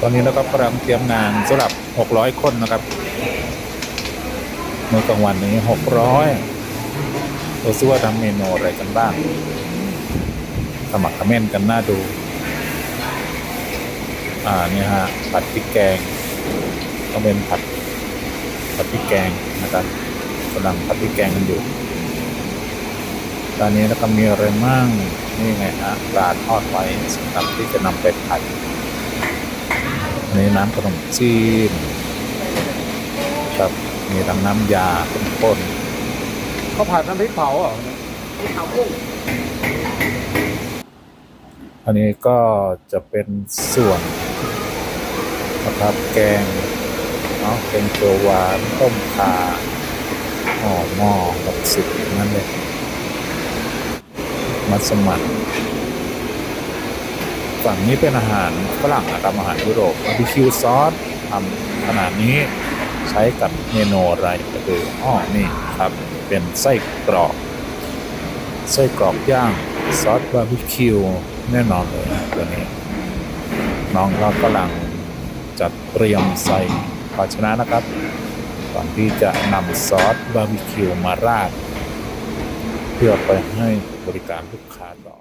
ตอนนี้เราก็กำลังเตรียมงานสำหรับ 600 คนนะครับมื้อกลางวันนี้ 600เราซิว่าทำเมนูอะไรกันบ้าง สมัครคอมเมนต์กันน่าดู อ่าเนี่ยฮะ ผัดพริกแกง ก็เป็นผัดผัดพริกแกงนะครับกำลังผัดพริกแกงกันอยู่ ตอนนี้แล้วก็มีอะไรมั่ง นี่ไงฮะปลาทอดไว้สำหรับที่จะนำไปผัดอันนี้น้ำขนมจีนครับมีทั้งน้ำยาข้นเขาผัดน้ำพริกเผาเหรอเขากุ้งๆอันนี้ก็จะเป็นส่วนนะครับแกงเนาะแกงเขียวหวานต้มข่าห่อหม้อกับสิบนั่นเลย มัสมั่นฝั่งนี้เป็นอาหารฝรั่งนะครับอาหารยุโรปบาร์บีคิวซอสทำขนาดนี้ใช้กับเมนูอะไรก็คืออ้อนี่ครับ เป็นไส้กรอกไส้กรอกย่างซอสบาร์บีคิวแน่นอนเลยตัวนี้ น้องก็กำลังจัดเตรียมใส่ภาชนะนะครับ ก่อนที่จะนำซอสบาร์บีคิวมาราด เพื่อไปให้ บริการลูกค้าต่อ